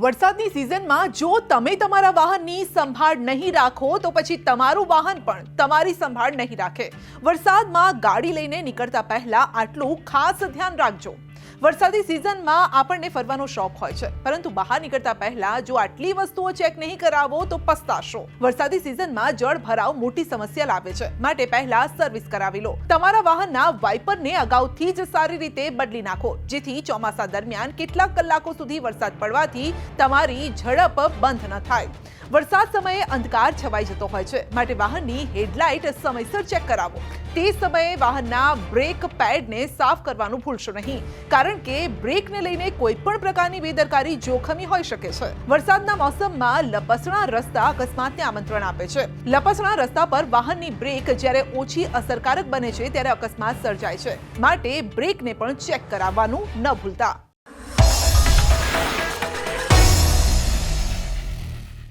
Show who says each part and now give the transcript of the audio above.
Speaker 1: વરસાદની સિઝનમાં જો તમે તમારા વાહનની સંભાળ નહીં રાખો, તો પછી તમારું વાહન પણ તમારી સંભાળ નહીં રાખે. વરસાદમાં ગાડી લઈને નીકળતા પહેલા આટલું ખાસ ધ્યાન રાખજો. વરસાદી સિઝનમાં આપણને ફરવાનો શોખ હોય છે. પરંતુ બહાર નીકળતા પહેલા જો આટલી વસ્તુઓ ચેક નહીં કરાવો તો પસ્તાશો. વરસાદી સિઝનમાં જળ ભરાવ મોટી સમસ્યા લાવે છે. માટે પહેલા સર્વિસ કરાવી લો. તમારા વાહનના વાઇપરને અગાઉથી જ સારી રીતે બદલી નાખો. જેથી ચોમાસા દરમિયાન કેટલાક કલાકો સુધી વરસાદ પડવાથી તમારી ઝડપ બંધ ન થાય. વરસાદ સમયે અંધકાર છવાઈ જતો હોય છે. માટે વાહનની હેડલાઇટ સમયસર ચેક કરાવો. તે સમયે વાહનના બ્રેક પેડને સાફ કરવાનું ભૂલશો નહીં. કારણ કે બ્રેકને લઈને કોઈ પણ પ્રકારની બેદરકારી જોખમી હોઈ શકે છે. વરસાદના મોસમમાં લપસણા રસ્તા અકસ્માતને આમંત્રણ આપે છે. લપસણા રસ્તા પર વાહનની બ્રેક જ્યારે ઓછી અસરકારક બને છે, ત્યારે અકસ્માત સર્જાય છે. માટે બ્રેકને પણ ચેક કરાવવાનું ન ભૂલતા.